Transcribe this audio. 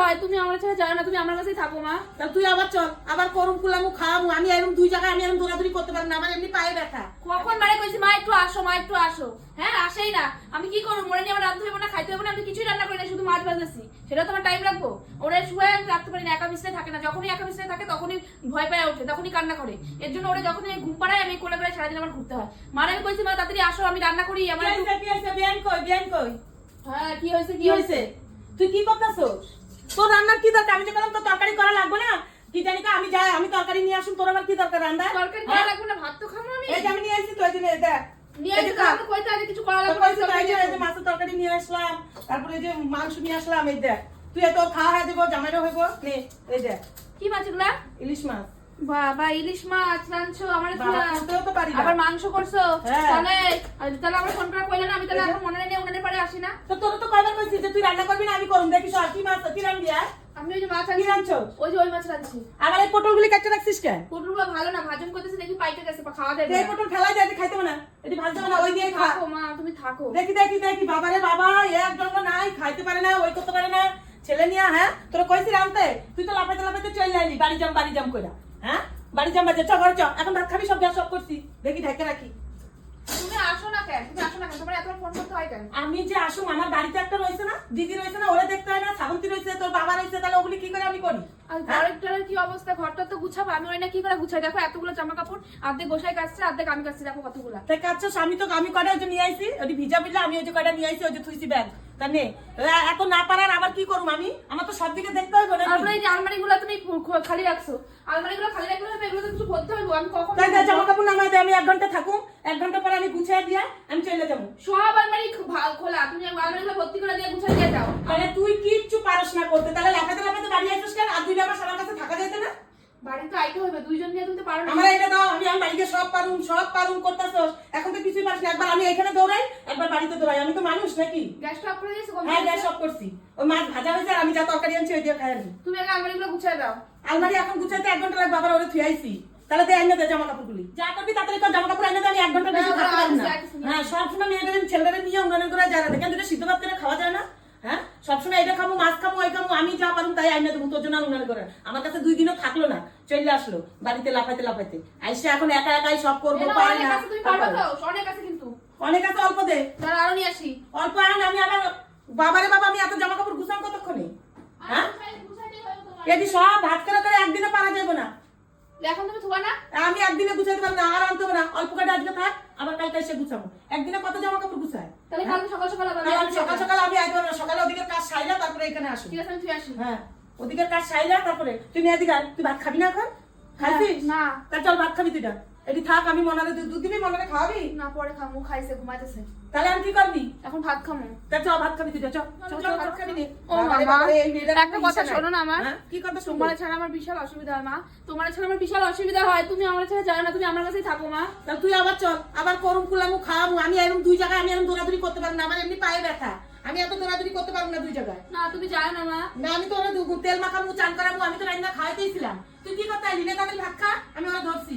হয় তুমি আমার ছেড়ে যাও না তুমি আমার কাছেই থাকো মা। তাহলে তুই আবার চল আবার করুম কুলামু খাওয়াবো আমি এরকম দুই জায়গায় আমি এরকম দৌড়াদৌড়ি করতে পারি না আমার এমনি পায়ে ব্যথা। কখন মানে কইছি মা একটু আসো মা একটু আসো। হ্যাঁ আসেই না। আমি কি করব মরে নিয়ে আমার রান্ধতে হবে না খাইতে হবে না আমি কিছুই রান্না করি না শুধু মাছ ভাজতেছি সেটা তোমার টাইম রাখব ওরা শুয়ে আমি রাখতে পারি না একা বিছনায় থাকে না। যখনই একা বিছনায় থাকে তখনই ভয় পায় ওঠে তখনই কান্না করে। এর জন্য ওরা যখনই ঘুম পাড়ায় আমি কোলে করে সারাদিন আমার ঘুরতে হয়। মারা আমি কইছি মা তাড়াতাড়ি আসো আমি রান্না করি আমার বিয়ান কই বিয়ান কই? হ্যাঁ কি হয়েছে কি হয়েছে তুই কি করতেছস? তোর রান্নার কি দরকার? আমি যে বললাম তোর তরকারি করা লাগবে না। কি জানি কা আমি যাই আমি তরকারি নিয়ে আসুন তোর আবার কি দরকার রান্না তরকারি করা লাগবে না ভাত তো খাব আমি। এই যে আমি নিয়ে তো তো, আসো। মাছের তরকারি নিয়ে আসলাম তারপরে যে মাংস নিয়ে আসলাম এই দেখ তুই এত খাওয়া হয়ে হইব নে এই দেখ কি মাছ এগুলা? ইলিশ মাছ। বাবা ইলিশ মাছ রাঁধছো আমার তো। আবার মাংস করছ? হ্যাঁ। তাহলে তাহলে আমার ফোন করে কইলে না আমি তাহলে এখন মনে নেই। আসি না? তো তোর তো কয়বার কইছি যে তুই রান্না করবি না আমি করুম। দেখিস আর কি মাছ কি রান্না দিয়া আমি ওই যে মাছ আনছি। রাঁধছো ওই যে ওই মাছ রাঁধছি। আবার এই পটলগুলি কেটে রাখছিস কেন পটলগুলো ভালো না ভাজন করতেছি দেখি পাইকে গেছে খাওয়া যাবে এই পটল ফেলাই যায় খাইতে না। এটি ভাজতে না ওই দিয়ে খা। মা তুমি থাকো। দেখি দেখি দেখি বাবা এক জন্ম নাই খাইতে পারে না ওই করতে পারে না। ছেলে নিয়ে হ্যাঁ তোর কইছি রামতে তুই তো লাফাইতে লাফাইতে চলে যাইলি বাড়ি যাম বাড়ি যাম কইরা হ্যাঁ? বাড়ি যাম বাজে চ ঘরে চ এখন ভাত খাবি সব গ্যাস সব করছি। দেখি ঢেকে রাখি। তুমি আসো না কেন? তুমি আসো না কেন? তোমার এত ফোন করতে হয় কেন? আমি যে আসুম আমার বাড়িতে একটা রয়েছে না দিদি রয়েছে না ওরা দেখতে হয় না শ্রাবন্তী রয়েছে তোর বাবা রয়েছে তাহলে ওগুলি কি করে আমি করি? আর হ্যাঁ? ঘরের কি অবস্থা? ঘরটা তো গুছাবো আমি ওই না কি করে গুছাই? দেখো এতগুলো জামা কাপড় আর্ধেক গোসাই কাছে আর্ধেক আমি কাছে দেখো কতগুলো। তাই কাচ্ছ আমি তো আমি কয়টা ওই যে নিয়ে আইছি? ওই ভিজা ভিজা আমি ওই যে কয়টা নিয়ে আইছি ওই যে থুইছি ব্যাগ। তা নে এত না পারার আবার কি আমি? আমার তো সব দিকে দেখতে হবে তারপরে এই তুমি খালি রাখছো। খালি রাখলে হবে এগুলো তো কিছু ভরতে হবে আমি কখন তাই জামা কাপড় নামাই আমি এক ঘণ্টা থাকুম এক ঘণ্টা পরে আমি গুছিয়ে দিয়ে আমি চলে যাব। সব আলমারি খোলা। তুমি আলমারি গুলো ভর্তি করে দিয়ে গুছিয়ে দিয়ে যাও। তাহলে তুই কিচ্ছু পারস না করতে। তাহলে লাফাতে লাফাতে বাড়ি আসিস কেন? আর দুই আমার সবার কাছে থাকা যেত না? বাড়িতে আইতে হবে দুইজন নিয়ে তুমি তো পারো না। আমার এটা দাও আমি আমার বাড়িতে সব পারুম সব পারুম করতেছস। না একবার আমি এখানে দৌড়াই একবার বাড়িতে দৌড়াই। আমি তো মানুষ নাকি? অফ করে দিয়েছ হ্যাঁ গ্যাস অফ করছি। ওই মাছ ভাজা হয়েছে আর আমি যা তরকারি আনছি ওই দিয়ে খাই আমি। তুমি আগে আলমারিগুলো গুছিয়ে দাও। আলমারি এখন গুছাইতে এক ঘণ্টা লাগবে আবার ওরে থুই আইছি। তাহলে তো আইনা দে জামা কাপড়গুলি যা করবি তাড়াতাড়ি কর জামা কাপড় দে আমি এক ঘণ্টা বেশি থাকতে পারি না। হ্যাঁ সবসময় মেয়েদের ছেলেদের নিয়ে উন্নয়ন করে যায় না। দুটো সিদ্ধ ভাত করে খাওয়া যায় না? সবসময় এটা খাব মাছ খাব ওই খাব আমি যা পারুম তাই আইনা দেবো তোর জন্য উন্নয়ন করে। আমার কাছে দুই দিনও থাকল না চলে আসলো বাড়িতে লাফাইতে লাফাইতে। আইসে এখন একা একাই সব করব পারি অনেক না আছে অনেক কিন্তু। অনেক আছে অল্প দে। আরও নিয়ে আসি। অল্প আন আমি আবার বাবারে বাবা আমি এত জামা কাপড় গুছাম কতক্ষণে হ্যাঁ? এটি সব ভাত করে করে একদিনে পারা যাবে না। এখন তুমি থুবা না? আমি একদিনে গুছাইতে পারব না আর আনতে হবে না। অল্প কাটা আজকে থাক আবার কালকে এসে গুছাবো। একদিনে কত জামা কাপড় গুছায়? তাহলে কালকে সকাল সকাল আমি সকাল সকাল আমি আইতে পারব না সকালে ওদিকে কাজ সাইলা তারপরে এখানে আসো ঠিক আছে আমি থুয়ে আসি হ্যাঁ ওদিকে কাজ সাইলা তারপরে তুই নিয়ে এদিকে তুই ভাত খাবি না এখন? খাইছিস? না। তা চল ভাত খাবি তুই এটি থাক আমি মনারে দুধ দিবি মনারে খাওয়াবি? না পরে খামু খাইছে ঘুমাইতেছে। তাহলে আমি কি করবি? এখন ভাত খামু তা চল ভাত খাবি তুই চল। চল চল ভাত খাবি। নে। ও মেয়েটার একটা কথা শোনো না আমার। হ্যাঁ? কি কথা শুনব? তোমার ছাড়া আমার বিশাল অসুবিধা হয় মা। তোমার ছাড়া আমার বিশাল অসুবিধা হয়। তুমি আমার ছাড়া যাও না তুমি আমার কাছেই থাকো মা। তাহলে তুই আবার চল। আবার করুম কুলামু খাওয়াবো। আমি এরকম দুই জায়গায় আমি এরকম দৌড়াদৌড়ি করতে পারব না। আমার এমনি পায়ে ব্যথা। আমি এত দৌড়াদৌড়ি করতে পারব না দুই জায়গায়। না তুমি যাও না মা। না আমি তো ওরা তেল মাখাবো চান করাবো আমি তো রান্না খাওয়াইতেইছিলাম তুই কি কথা লিনে তাদের তাহলে ভাত খা আমি ওরা ধরছি।